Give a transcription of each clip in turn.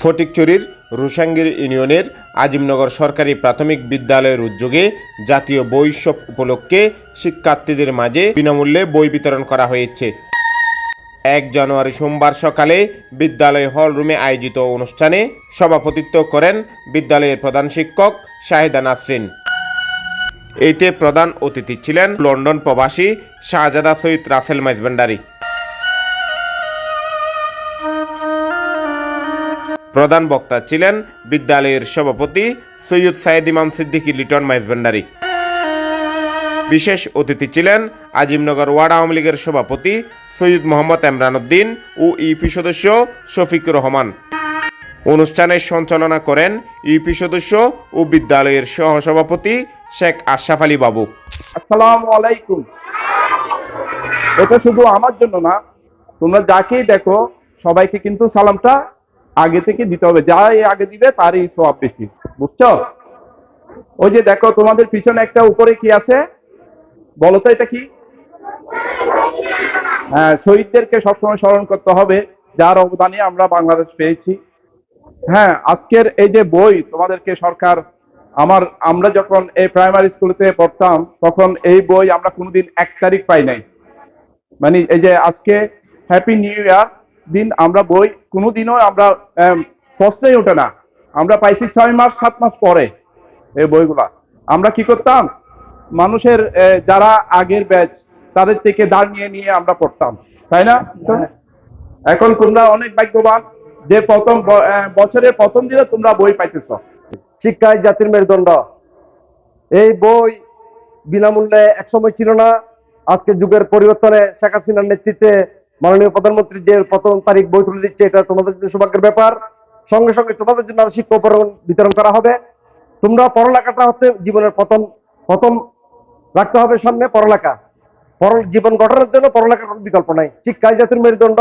ফটিকচুরির রুসাঙ্গির ইউনিয়নের আজিমনগর সরকারি প্রাথমিক বিদ্যালয়ের উদ্যোগে জাতীয় বই উৎসব উপলক্ষে শিক্ষার্থীদের মাঝে বিনামূল্যে বই বিতরণ করা হয়েছে। এক জানুয়ারি সোমবার সকালে বিদ্যালয় হল রুমে আয়োজিত অনুষ্ঠানে সভাপতিত্ব করেন বিদ্যালয়ের প্রধান শিক্ষক শাহেদা নাসরিন। এতে প্রধান অতিথি ছিলেন লন্ডন প্রবাসী শাহজাদা সৈয়দ রাসেল মাইজভান্ডারি। প্রধান বক্তা ছিলেন বিদ্যালয়ের সভাপতি সৈয়দ সাইদ ইমাম সিদ্দিকী, লিটন মাইজভান্ডারি বিশেষ অতিথি ছিলেন আজিমনগর ওয়ার্ড আওয়ামী লীগের সভাপতি সৈয়দ মোহাম্মদ এমরান উদ্দিন ও ইউপি সদস্য শফিকুর রহমান। অনুষ্ঠানে সঞ্চালনা করেন ইউপি সদস্য ও বিদ্যালয়ের সহসভাপতি শেখ আশরাফ আলী বাবু। আসসালামু আলাইকুম। এটা শুধু আমার জন্য না, তোমরা যাকেই দেখো, সবাইকে কিন্তু সালামটা আগে থেকে দিতে হবে। যা আগে দিবে, তারই সব বেশি। বুঝছ? ওই যে দেখো, তোমাদের পিছনে একটা উপরে কি আছে? বলো তো এটা কি? হ্যাঁ শহীদদেরকে সবসময় স্মরণ করতে হবে। যার অবদানে আমরা বাংলাদেশ পেয়েছি। হ্যাঁ আজকের এই যে বই তোমাদেরকে সরকার আমার, আমরা যখন এই প্রাইমারি স্কুলেতে পড়তাম, তখন এই বই আমরা কোনোদিন এক তারিখ পাই নাই। মানে এই যে আজকে হ্যাপি নিউ ইয়ার দিন আমরা বই কোনোদিনও আমরা আম, প্রশ্নই ওঠে না। আমরা পাইছি ছয় মাস সাত মাস পরে এই বইগুলা। আমরা কি করতাম? মানুষের যারা আগের ব্যাচ তাদের থেকে দাঁড় নিয়ে নিয়ে আমরা পড়তাম। তাই না? এখন তোমরা অনেক ভাগ্যবান যে প্রথম বছরের প্রথম দিনে তোমরা বই পাইতেছ। শিক্ষায় জাতির মেরুদণ্ড। এই বই বিনামূল্যে একসময় ছিল না। আজকে যুগের পরিবর্তনে শেখ হাসিনার নেতৃত্বে মাননীয় প্রধানমন্ত্রী যে প্রথম তারিখ বই তুলে দিচ্ছে, এটা তোমাদের জন্য সৌভাগ্যের ব্যাপার। সঙ্গে সঙ্গে তোমাদের জন্য আরও শিক্ষা উপকরণ বিতরণ করা হবে। তোমরা পড়ালেখাটা হচ্ছে জীবনের প্রথম প্রথম রাখতে হবে সামনে পড়ালেখা। জীবন গঠনের জন্য পড়ালেখার কোনো বিকল্প নাই। শিক্ষায় জাতির মেরুদণ্ড।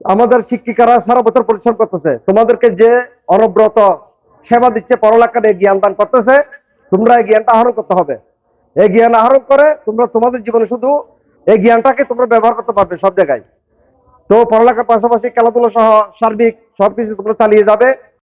আমাদের শিক্ষিকারা সারা বছর পরিশ্রম করতেছে। তোমাদেরকে যে অনব্রত সেবা দিচ্ছে পড়ালেখা নিয়ে জ্ঞান দান করতেছে, তোমরা এই জ্ঞানটা আহরণ করতে হবে। এই জ্ঞান আহরণ করে তোমরা তোমাদের জীবনে শুধু এই জ্ঞানটাকে তোমরা ব্যবহার করতে পারবে সব জায়গায়। তো পড়ালেখার পাশাপাশি খেলাধুলা সহ সার্বিক সবকিছু তোমরা চালিয়ে যাবে।